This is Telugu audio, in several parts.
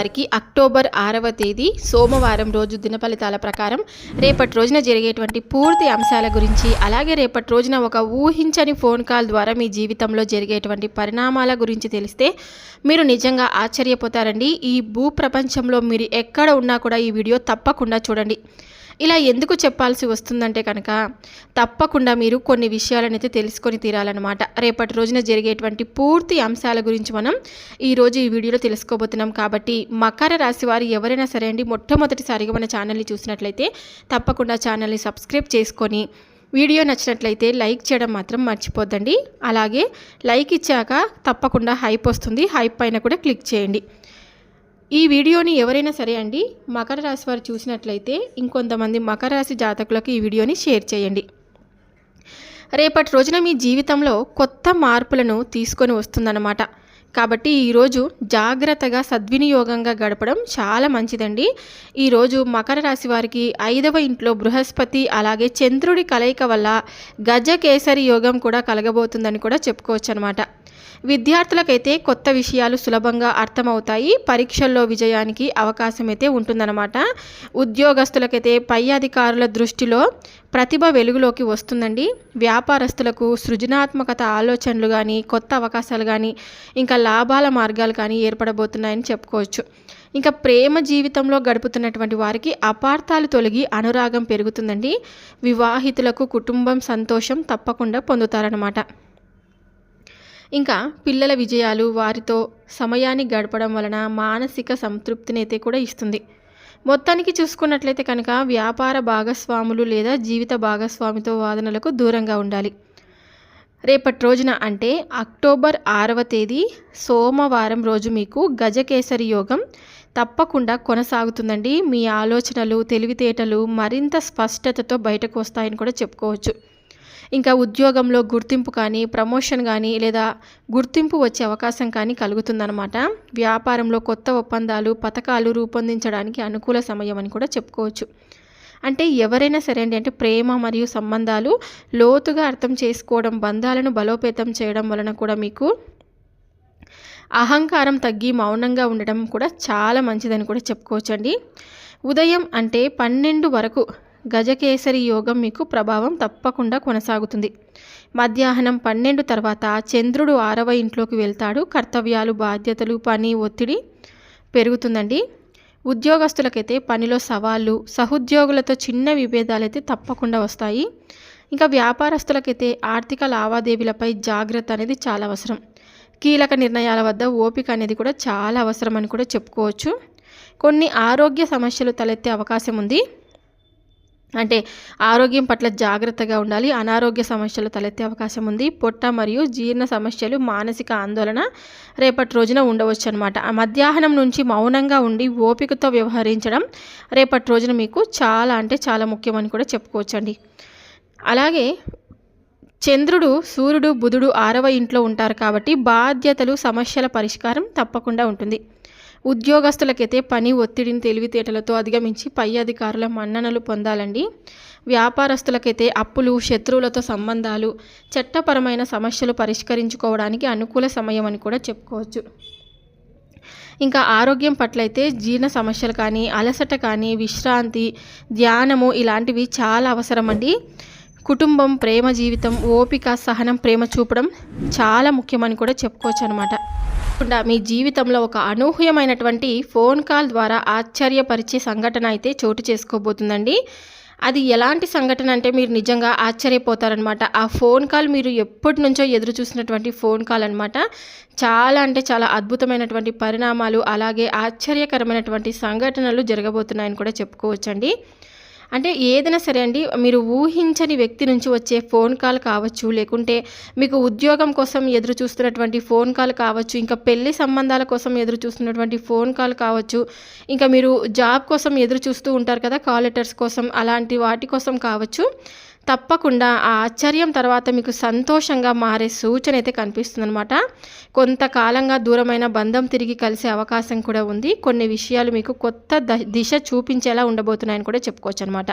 వారికి అక్టోబర్ ఆరవ తేదీ సోమవారం రోజు దిన ఫలితాల ప్రకారం రేపటి రోజున జరిగేటువంటి పూర్తి అంశాల గురించి అలాగే రేపటి రోజున ఒక ఊహించని ఫోన్ కాల్ ద్వారా మీ జీవితంలో జరిగేటువంటి పరిణామాల గురించి తెలిస్తే మీరు నిజంగా ఆశ్చర్యపోతారండి. ఈ భూ ప్రపంచంలో మీరు ఎక్కడ ఉన్నా కూడా ఈ వీడియో తప్పకుండా చూడండి. ఇలా ఎందుకు చెప్పాల్సి వస్తుందంటే కనుక తప్పకుండా మీరు కొన్ని విషయాలనైతే తెలుసుకొని తీరాలన్నమాట. రేపటి రోజున జరిగేటువంటి పూర్తి అంశాల గురించి మనం ఈరోజు ఈ వీడియోలో తెలుసుకోబోతున్నాం. కాబట్టి మకర రాశి వారు ఎవరైనా సరే అండి మొట్టమొదటిసారిగా మన ఛానల్ని చూసినట్లయితే తప్పకుండా ఛానల్ని సబ్స్క్రైబ్ చేసుకొని వీడియో నచ్చినట్లయితే లైక్ చేయడం మాత్రం మర్చిపోద్దండి. అలాగే లైక్ ఇచ్చాక తప్పకుండా హైప్ వస్తుంది. హైప్ పైన కూడా క్లిక్ చేయండి. ఈ వీడియోని ఎవరైనా సరే అండి మకర రాశి వారు చూసినట్లయితే ఇంకొంతమంది మకర రాశి జాతకులకు ఈ వీడియోని షేర్ చేయండి. రేపటి రోజున మీ జీవితంలో కొత్త మార్పులను తీసుకొని వస్తుందన్నమాట. కాబట్టి ఈరోజు జాగ్రత్తగా సద్వినియోగంగా గడపడం చాలా మంచిదండి. ఈరోజు మకర రాశి వారికి ఐదవ ఇంట్లో బృహస్పతి అలాగే చంద్రుడి కలయిక వల్ల గజకేసరి యోగం కూడా కలగబోతుందని కూడా చెప్పుకోవచ్చు అనమాట విద్యార్థులకైతే కొత్త విషయాలు సులభంగా అర్థమవుతాయి. పరీక్షల్లో విజయానికి అవకాశం అయితే ఉంటుందన్నమాట. ఉద్యోగస్తులకైతే పై అధికారుల దృష్టిలో ప్రతిభ వెలుగులోకి వస్తుందండి. వ్యాపారస్తులకు సృజనాత్మకత ఆలోచనలు కానీ కొత్త అవకాశాలు కానీ ఇంకా లాభాల మార్గాలు కానీ ఏర్పడబోతున్నాయని చెప్పుకోవచ్చు. ఇంకా ప్రేమ జీవితంలో గడుపుతున్నటువంటి వారికి అపార్థాలు తొలగి అనురాగం పెరుగుతుందండి. వివాహితులకు కుటుంబం సంతోషం తప్పకుండా పొందుతారనమాట ఇంకా పిల్లల విజయాలు వారితో సమయాన్ని గడపడం వలన మానసిక సంతృప్తిని అయితే కూడా ఇస్తుంది. మొత్తానికి చూసుకున్నట్లయితే కనుక వ్యాపార భాగస్వాములు లేదా జీవిత భాగస్వామితో వాదనలకు దూరంగా ఉండాలి. రేపటి రోజున అంటే అక్టోబర్ ఆరవ తేదీ సోమవారం రోజు మీకు గజకేసరి యోగం తప్పకుండా కొనసాగుతుందండి. మీ ఆలోచనలు తెలివితేటలు మరింత స్పష్టతతో బయటకు వస్తాయని కూడా చెప్పుకోవచ్చు. ఇంకా ఉద్యోగంలో గుర్తింపు కానీ ప్రమోషన్ కానీ లేదా గుర్తింపు వచ్చే అవకాశం కానీ కలుగుతుందన్నమాట. వ్యాపారంలో కొత్త ఒప్పందాలు పథకాలు రూపొందించడానికి అనుకూల సమయం అని కూడా చెప్పుకోవచ్చు. అంటే ఎవరైనా సరే అండి అంటే ప్రేమ మరియు సంబంధాలు లోతుగా అర్థం చేసుకోవడం బంధాలను బలోపేతం చేయడం వలన కూడా మీకు అహంకారం తగ్గి మౌనంగా ఉండడం కూడా చాలా మంచిదని కూడా చెప్పుకోవచ్చండి. ఉదయం అంటే పన్నెండు వరకు గజకేసరి యోగం మీకు ప్రభావం తప్పకుండా కొనసాగుతుంది. మధ్యాహ్నం పన్నెండు తర్వాత చంద్రుడు ఆరవ ఇంట్లోకి వెళ్తాడు. కర్తవ్యాలు బాధ్యతలు పని ఒత్తిడి పెరుగుతుందండి. ఉద్యోగస్తులకైతే పనిలో సవాళ్ళు సహోద్యోగులతో చిన్న విభేదాలు అయితే తప్పకుండా వస్తాయి. ఇంకా వ్యాపారస్తులకైతే ఆర్థిక లావాదేవీలపై జాగ్రత్త అనేది చాలా అవసరం. కీలక నిర్ణయాల వద్ద ఓపిక అనేది కూడా చాలా అవసరం అని కూడా చెప్పుకోవచ్చు. కొన్ని ఆరోగ్య సమస్యలు తలెత్తే అవకాశం ఉంది. అంటే ఆరోగ్యం పట్ల జాగ్రత్తగా ఉండాలి. అనారోగ్య సమస్యలు తలెత్తే అవకాశం ఉంది. పొట్ట మరియు జీర్ణ సమస్యలు మానసిక ఆందోళన రేపటి రోజున ఉండవచ్చు అనమాట మధ్యాహ్నం నుంచి మౌనంగా ఉండి ఓపికతో వ్యవహరించడం రేపటి రోజున మీకు చాలా అంటే చాలా ముఖ్యమని కూడా చెప్పుకోవచ్చండి. అలాగే చంద్రుడు సూర్యుడు బుధుడు ఆరవ ఇంట్లో ఉంటారు కాబట్టి బాధ్యతలు సమస్యల పరిష్కారం తప్పకుండా ఉంటుంది. ఉద్యోగస్తులకైతే పని ఒత్తిడిని తెలివితేటలతో అధిగమించి పై అధికారుల మన్ననలు పొందాలండి. వ్యాపారస్తులకైతే అప్పులు శత్రువులతో సంబంధాలు చట్టపరమైన సమస్యలు పరిష్కరించుకోవడానికి అనుకూల సమయం అని కూడా చెప్పుకోవచ్చు. ఇంకా ఆరోగ్యం పట్ల అయితే జీర్ణ సమస్యలు కానీ అలసట కానీ విశ్రాంతి ధ్యానము ఇలాంటివి చాలా అవసరం అండి కుటుంబం ప్రేమ జీవితం ఓపిక సహనం ప్రేమ చూపడం చాలా ముఖ్యమని కూడా చెప్పుకోవచ్చు అనమాట కాకుండా మీ జీవితంలో ఒక అనూహ్యమైనటువంటి ఫోన్ కాల్ ద్వారా ఆశ్చర్యపరిచే సంఘటన అయితే చోటు చేసుకోబోతుందండి. అది ఎలాంటి సంఘటన అంటే మీరు నిజంగా ఆశ్చర్యపోతారనమాట ఆ ఫోన్ కాల్ మీరు ఎప్పటి నుంచో ఎదురు చూసినటువంటి ఫోన్ కాల్ అనమాట చాలా అంటే చాలా అద్భుతమైనటువంటి పరిణామాలు అలాగే ఆశ్చర్యకరమైనటువంటి సంఘటనలు జరగబోతున్నాయని కూడా చెప్పుకోవచ్చండి. అంటే ఏదైనా సరే అండి మీరు ఊహించని వ్యక్తి నుంచి వచ్చే ఫోన్ కాల్ కావచ్చు లేకుంటే మీకు ఉద్యోగం కోసం ఎదురు చూస్తున్నటువంటి ఫోన్ కాల్ కావచ్చు ఇంకా పెళ్ళి సంబంధాల కోసం ఎదురు చూస్తున్నటువంటి ఫోన్ కాల్ కావచ్చు ఇంకా మీరు జాబ్ కోసం ఎదురు చూస్తూ ఉంటారు కదా కాల్ లెటర్స్ కోసం అలాంటి వాటి కోసం కావచ్చు తప్పకుండా ఆ ఆశ్చర్యం తర్వాత మీకు సంతోషంగా మారే సూచన అయితే కనిపిస్తుందనమాట కొంతకాలంగా దూరమైన బంధం తిరిగి కలిసే అవకాశం కూడా ఉంది. కొన్ని విషయాలు మీకు కొత్త దిశ చూపించేలా ఉండబోతున్నాయని కూడా చెప్పుకోవచ్చు అనమాట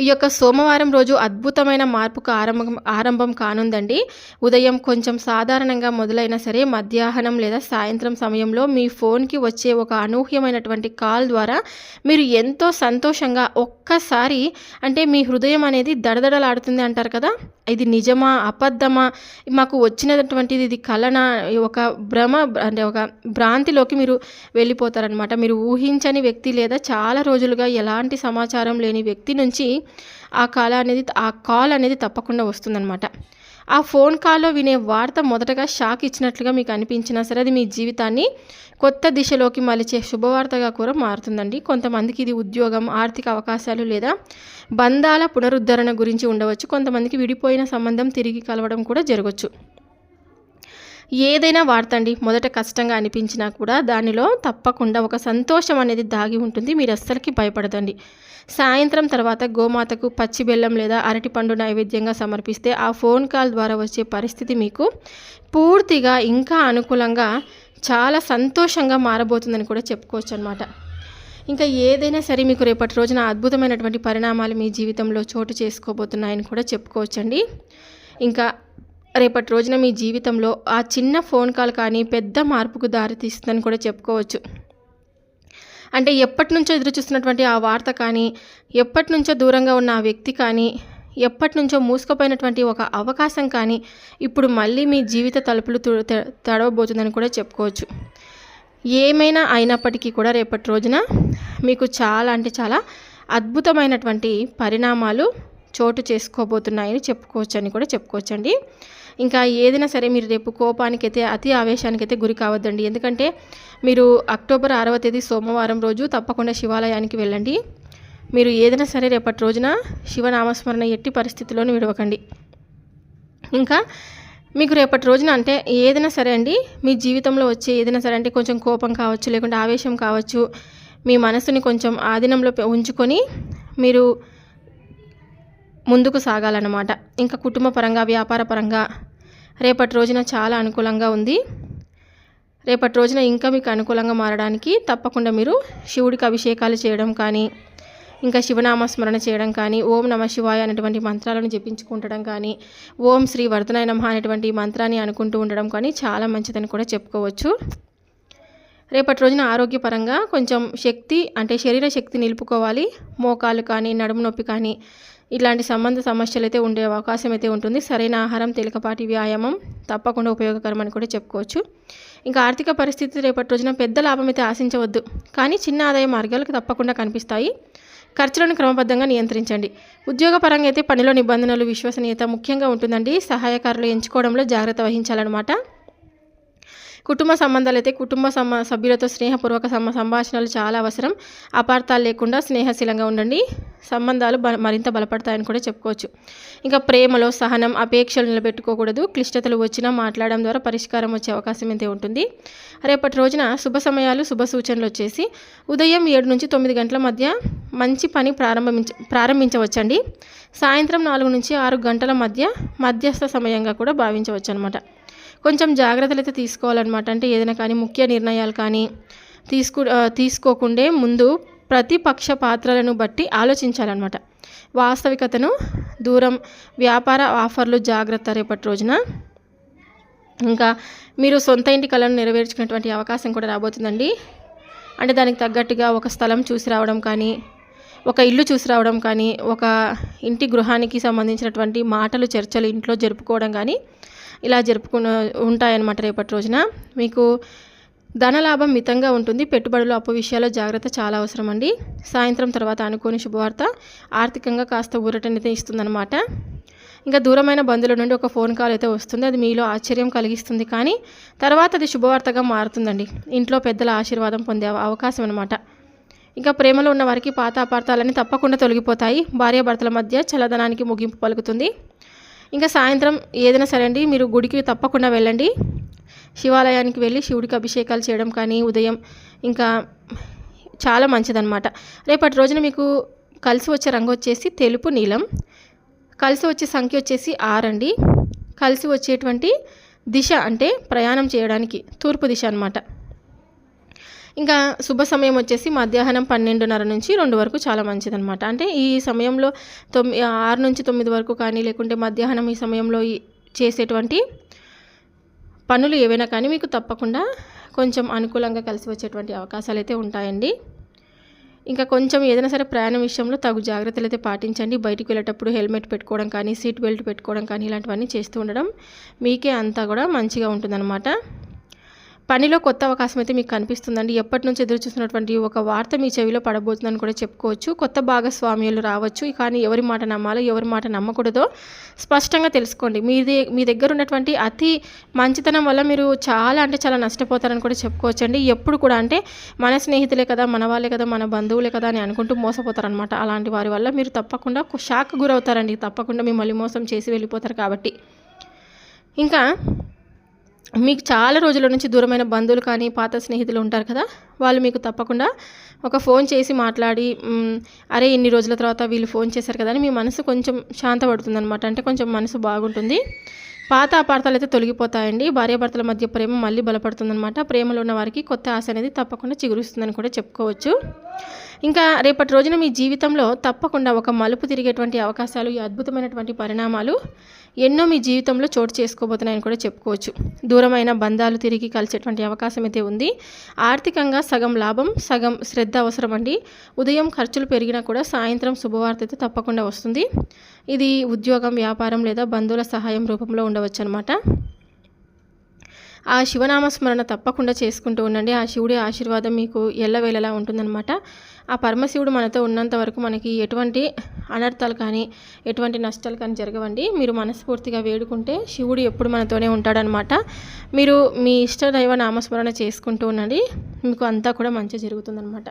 ఈ యొక్క సోమవారం రోజు అద్భుతమైన మార్పుకు ఆరంభం ఆరంభం కానుందండి. ఉదయం కొంచెం సాధారణంగా మొదలైనా సరే మధ్యాహ్నం లేదా సాయంత్రం సమయంలో మీ ఫోన్కి వచ్చే ఒక అనూహ్యమైనటువంటి కాల్ ద్వారా మీరు ఎంతో సంతోషంగా ఒక్కసారి అంటే మీ హృదయం అనేది దడదడలాడుతుంది అంటారు కదా? ఇది నిజమా? అబద్ధమా? మాకు వచ్చినటువంటిది ఇది కలన? ఒక భ్రమ అంటే ఒక భ్రాంతిలోకి మీరు వెళ్ళిపోతారనమాట మీరు ఊహించని వ్యక్తి లేదా చాలా రోజులుగా ఎలాంటి సమాచారం లేని వ్యక్తి నుంచి ఆ కాల అనేది ఆ కాల్ అనేది తప్పకుండా వస్తుందన్నమాట. ఆ ఫోన్ కాల్లో వినే వార్త మొదటగా షాక్ ఇచ్చినట్లుగా మీకు అనిపించినా సరే అది మీ జీవితాన్ని కొత్త దిశలోకి మలిచే శుభవార్తగా కూడా మారుతుందండి. కొంతమందికి ఇది ఉద్యోగం ఆర్థిక అవకాశాలు లేదా బంధాల పునరుద్ధరణ గురించి ఉండవచ్చు. కొంతమందికి విడిపోయిన సంబంధం తిరిగి కలవడం కూడా జరగవచ్చు ఏదైనా వాడతండి. మొదట కష్టంగా అనిపించినా కూడా దానిలో తప్పకుండా ఒక సంతోషం అనేది దాగి ఉంటుంది. మీరు అస్సలకి భయపడదండి. సాయంత్రం తర్వాత గోమాతకు పచ్చి బెల్లం లేదా అరటిపండు నైవేద్యంగా సమర్పిస్తే ఆ ఫోన్ కాల్ ద్వారా వచ్చే పరిస్థితి మీకు పూర్తిగా ఇంకా అనుకూలంగా చాలా సంతోషంగా మారబోతుందని కూడా చెప్పుకోవచ్చు అనమాట ఇంకా ఏదైనా సరే మీకు రేపటి రోజున అద్భుతమైనటువంటి పరిణామాలు మీ జీవితంలో చోటు చేసుకోబోతున్నాయని కూడా చెప్పుకోవచ్చండి. ఇంకా రేపటి రోజున మీ జీవితంలో ఆ చిన్న ఫోన్ కాల్ కానీ పెద్ద మార్పుకు దారితీస్తుందని కూడా చెప్పుకోవచ్చు. అంటే ఎప్పటి నుంచో ఎదురు చూస్తున్నటువంటి ఆ వార్త కానీ ఎప్పటి నుంచో దూరంగా ఉన్న ఆ వ్యక్తి కానీ ఎప్పటి నుంచో మూసుకుపోయినటువంటి ఒక అవకాశం కానీ ఇప్పుడు మళ్ళీ మీ జీవిత తలుపులు త- తడవబోతుందని కూడా చెప్పుకోవచ్చు. ఏమైనా అయినప్పటికీ కూడా రేపటి రోజున మీకు చాలా అంటే చాలా అద్భుతమైనటువంటి పరిణామాలు చోటు చేసుకోబోతున్నాయని చెప్పుకోవచ్చు అని కూడా చెప్పుకోవచ్చండి. ఇంకా ఏదైనా సరే మీరు రేపు కోపానికైతే అతి ఆవేశానికైతే గురి కావద్దండి. ఎందుకంటే మీరు అక్టోబర్ ఆరవ తేదీ సోమవారం రోజు తప్పకుండా శివాలయానికి వెళ్ళండి. మీరు ఏదైనా సరే రేపటి రోజున శివనామస్మరణ ఎట్టి పరిస్థితిలోనూ విడవకండి. ఇంకా మీకు రేపటి రోజున అంటే ఏదైనా సరే అండి మీ జీవితంలో వచ్చే ఏదైనా సరే అంటే కొంచెం కోపం కావచ్చు లేకుంటే ఆవేశం కావచ్చు మీ మనసుని కొంచెం ఆధీనంలో ఉంచుకొని మీరు ముందుకు సాగాలన్నమాట. ఇంకా కుటుంబ పరంగా వ్యాపార పరంగా రేపటి రోజున చాలా అనుకూలంగా ఉంది. రేపటి రోజున ఇంకా మీకు అనుకూలంగా మారడానికి తప్పకుండా మీరు శివుడికి అభిషేకాలు చేయడం కానీ ఇంకా శివనామస్మరణ చేయడం కానీ ఓం నమ శివాయ అనేటువంటి మంత్రాలను జపించుకుంటడం కానీ ఓం శ్రీ వర్ధనాయ నమ అనేటువంటి మంత్రాన్ని అనుకుంటూ ఉండడం కానీ చాలా మంచిదని కూడా చెప్పుకోవచ్చు. రేపటి రోజున ఆరోగ్యపరంగా కొంచెం శక్తి అంటే శరీర శక్తి నిలుపుకోవాలి. మోకాలు కానీ నడుము నొప్పి కానీ ఇలాంటి సంబంధ సమస్యలు అయితే ఉండే అవకాశం అయితే ఉంటుంది. సరైన ఆహారం తేలికపాటి వ్యాయామం తప్పకుండా ఉపయోగకరమని కూడా చెప్పుకోవచ్చు. ఇంకా ఆర్థిక పరిస్థితి రేపటి రోజున పెద్ద లాభం అయితే ఆశించవద్దు. కానీ చిన్న ఆదాయ మార్గాలకు తప్పకుండా కనిపిస్తాయి. ఖర్చులను క్రమబద్ధంగా నియంత్రించండి. ఉద్యోగపరంగా అయితే పనిలో నిబంధనలు విశ్వసనీయత ముఖ్యంగా ఉంటుందండి. సహాయకారులు ఎంచుకోవడంలో జాగ్రత్త వహించాలన్నమాట. కుటుంబ సంబంధాలు అయితే కుటుంబ సమ సభ్యులతో స్నేహపూర్వక సమ సంభాషణలు చాలా అవసరం. అపార్థాలు లేకుండా స్నేహశీలంగా ఉండండి. సంబంధాలు బ మరింత బలపడతాయని కూడా చెప్పుకోవచ్చు. ఇంకా ప్రేమలో సహనం అపేక్షలు నిలబెట్టుకోకూడదు. క్లిష్టతలు వచ్చినా మాట్లాడడం ద్వారా పరిష్కారం వచ్చే అవకాశం అయితే ఉంటుంది. రేపటి రోజున శుభ సమయాలు శుభ సూచనలు వచ్చేసి ఉదయం ఏడు నుంచి తొమ్మిది గంటల మధ్య మంచి పని ప్రారంభించ ప్రారంభించవచ్చండి. సాయంత్రం నాలుగు నుంచి ఆరు గంటల మధ్య మధ్యస్థ సమయంగా కూడా భావించవచ్చు అనమాట కొంచెం జాగ్రత్తలు అయితే తీసుకోవాలన్నమాట. అంటే ఏదైనా కానీ ముఖ్య నిర్ణయాలు కానీ తీసుకు తీసుకోకుండే ముందు ప్రతిపక్ష పాత్రలను బట్టి ఆలోచించాలన్నమాట. వాస్తవికతను దూరం వ్యాపార ఆఫర్లు జాగ్రత్త రేపటి రోజున. ఇంకా మీరు సొంత ఇంటి కళను నెరవేర్చుకునేటువంటి అవకాశం కూడా రాబోతుందండి. అంటే దానికి తగ్గట్టుగా ఒక స్థలం చూసి రావడం కానీ ఒక ఇల్లు చూసి రావడం కానీ ఒక ఇంటి గృహానికి సంబంధించినటువంటి మాటలు చర్చలు ఇంట్లో జరుపుకోవడం కానీ ఇలా జరుపుకున్న ఉంటాయన్నమాట రేపటి రోజున. మీకు ధనలాభం మితంగా ఉంటుంది. పెట్టుబడులు అప్పు విషయాల్లో జాగ్రత్త చాలా అవసరం అండి సాయంత్రం తర్వాత అనుకోని శుభవార్త ఆర్థికంగా కాస్త ఊరటనైతే ఇస్తుందన్నమాట. ఇంకా దూరమైన బంధువుల నుండి ఒక ఫోన్ కాల్ అయితే వస్తుంది. అది మీలో ఆశ్చర్యం కలిగిస్తుంది కానీ తర్వాత అది శుభవార్తగా మారుతుందండి. ఇంట్లో పెద్దల ఆశీర్వాదం పొందే అవకాశం అనమాట ఇంకా ప్రేమలో ఉన్న వారికి పాత అపార్థాలన్నీ తప్పకుండా తొలగిపోతాయి. భార్యాభర్తల మధ్య చల్లదనానికి ముగింపు పలుకుతుంది. ఇంకా సాయంత్రం ఏదైనా సరే అండి మీరు గుడికి తప్పకుండా వెళ్ళండి. శివాలయానికి వెళ్ళి శివుడికి అభిషేకాలు చేయడం కానీ ఉదయం ఇంకా చాలా మంచిదన్నమాట. రేపటి రోజున మీకు కలిసి వచ్చే రంగు వచ్చేసి తెలుపు నీలం. కలిసి వచ్చే సంఖ్య వచ్చేసి ఆరు అండి. కలిసి వచ్చేటువంటి దిశ అంటే ప్రయాణం చేయడానికి తూర్పు దిశ అన్నమాట. ఇంకా శుభ సమయం వచ్చేసి మధ్యాహ్నం పన్నెండున్నర నుంచి రెండు వరకు చాలా మంచిదనమాట అంటే ఈ సమయంలో తొమ్మిది ఆరు నుంచి తొమ్మిది వరకు కానీ లేకుంటే మధ్యాహ్నం ఈ సమయంలో చేసేటువంటి పనులు ఏవైనా కానీ మీకు తప్పకుండా కొంచెం అనుకూలంగా కలిసి వచ్చేటువంటి అవకాశాలు అయితే ఉంటాయండి. ఇంకా కొంచెం ఏదైనా సరే ప్రయాణం విషయంలో తగు జాగ్రత్తలు అయితే పాటించండి. బయటికి వెళ్ళేటప్పుడు హెల్మెట్ పెట్టుకోవడం కానీ సీట్ బెల్ట్ పెట్టుకోవడం కానీ ఇలాంటివన్నీ చేస్తూ ఉండడం మీకే అంతా కూడా మంచిగా ఉంటుందన్నమాట. పనిలో కొత్త అవకాశం అయితే మీకు కనిపిస్తుందండి. ఎప్పటి నుంచి ఎదురు చూస్తున్నటువంటి ఒక వార్త మీ చెవిలో పడబోతుందని కూడా చెప్పుకోవచ్చు. కొత్త భాగస్వామ్యాలు రావచ్చు. కానీ ఎవరి మాట నమ్మాలో ఎవరి మాట నమ్మకూడదో స్పష్టంగా తెలుసుకోండి. మీది మీ దగ్గర ఉన్నటువంటి అతి మంచితనం వల్ల మీరు చాలా అంటే చాలా నష్టపోతారని కూడా చెప్పుకోవచ్చండి. ఎప్పుడు కూడా అంటే మన స్నేహితులే కదా మన వాళ్ళే కదా మన బంధువులే కదా అని అనుకుంటూ మోసపోతారనమాట అలాంటి వారి వల్ల మీరు తప్పకుండా షాక్ గురవుతారండి. తప్పకుండా మిమ్మల్ని మోసం చేసి వెళ్ళిపోతారు కాబట్టి. ఇంకా మీకు చాలా రోజుల నుంచి దూరమైన బంధువులు కానీ పాత స్నేహితులు ఉంటారు కదా వాళ్ళు మీకు తప్పకుండా ఒక ఫోన్ చేసి మాట్లాడి అరే ఇన్ని రోజుల తర్వాత వీళ్ళు ఫోన్ చేశారు కదా అని మీ మనసు కొంచెం శాంతపడుతుంది అనమాట అంటే కొంచెం మనసు బాగుంటుంది. పాత అపార్థాలు అయితే తొలగిపోతాయండి. భార్యాభర్తల మధ్య ప్రేమ మళ్ళీ బలపడుతుందనమాట ప్రేమలో ఉన్న వారికి కొత్త ఆశ అనేది తప్పకుండా చిగురుస్తుందని కూడా చెప్పుకోవచ్చు. ఇంకా రేపటి రోజున మీ జీవితంలో తప్పకుండా ఒక మలుపు తిరిగేటువంటి అవకాశాలు ఈ అద్భుతమైనటువంటి పరిణామాలు ఎన్నో మీ జీవితంలో చోటు చేసుకోబోతున్నాయని కూడా చెప్పుకోవచ్చు. దూరమైన బంధాలు తిరిగి కలిసేటువంటి అవకాశం అయితే ఉంది. ఆర్థికంగా సగం లాభం సగం శ్రద్ధ అవసరం అండి. ఉదయం ఖర్చులు పెరిగినా కూడా సాయంత్రం శుభవార్త అయితే తప్పకుండా వస్తుంది. ఇది ఉద్యోగం వ్యాపారం లేదా బంధువుల సహాయం రూపంలో ఉండవచ్చు అనమాట ఆ శివనామస్మరణ తప్పకుండా చేసుకుంటూ ఉండండి. ఆ శివుడి ఆశీర్వాదం మీకు ఎల్లవేళలా ఉంటుందన్నమాట. ఆ పరమశివుడు మనతో ఉన్నంత వరకు మనకి ఎటువంటి అనర్థాలు కానీ ఎటువంటి నష్టాలు కానీ జరగవండి. మీరు మనస్ఫూర్తిగా వేడుకుంటే శివుడు ఎప్పుడు మనతోనే ఉంటాడనమాట మీరు మీ ఇష్ట దైవ నామస్మరణ చేసుకుంటూ ఉండండి. మీకు అంతా కూడా మంచి జరుగుతుందనమాట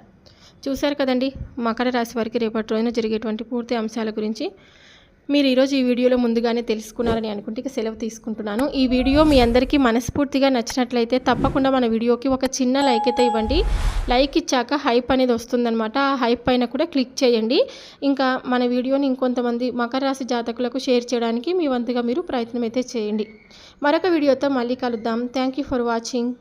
చూశారు కదండి మకర రాశి వారికి రేపటి రోజున జరిగేటువంటి పూర్తి అంశాల గురించి. మీరు ఈరోజు ఈ వీడియోలో ముందుగానే తెలుసుకున్నారని అనుకుంటే ఇక సెలవు తీసుకుంటున్నాను. ఈ వీడియో మీ అందరికీ మనస్ఫూర్తిగా నచ్చినట్లయితే తప్పకుండా మన వీడియోకి ఒక చిన్న లైక్ అయితే ఇవ్వండి. లైక్ ఇచ్చాక హైప్ అనేది వస్తుందన్నమాట. ఆ హైప్ పైన కూడా క్లిక్ చేయండి. ఇంకా మన వీడియోని ఇంకొంతమంది మకర రాశి జాతకులకు షేర్ చేయడానికి మీ వంతుగా మీరు ప్రయత్నం అయితే చేయండి. మరొక వీడియోతో మళ్ళీ కలుద్దాం. Thank for watching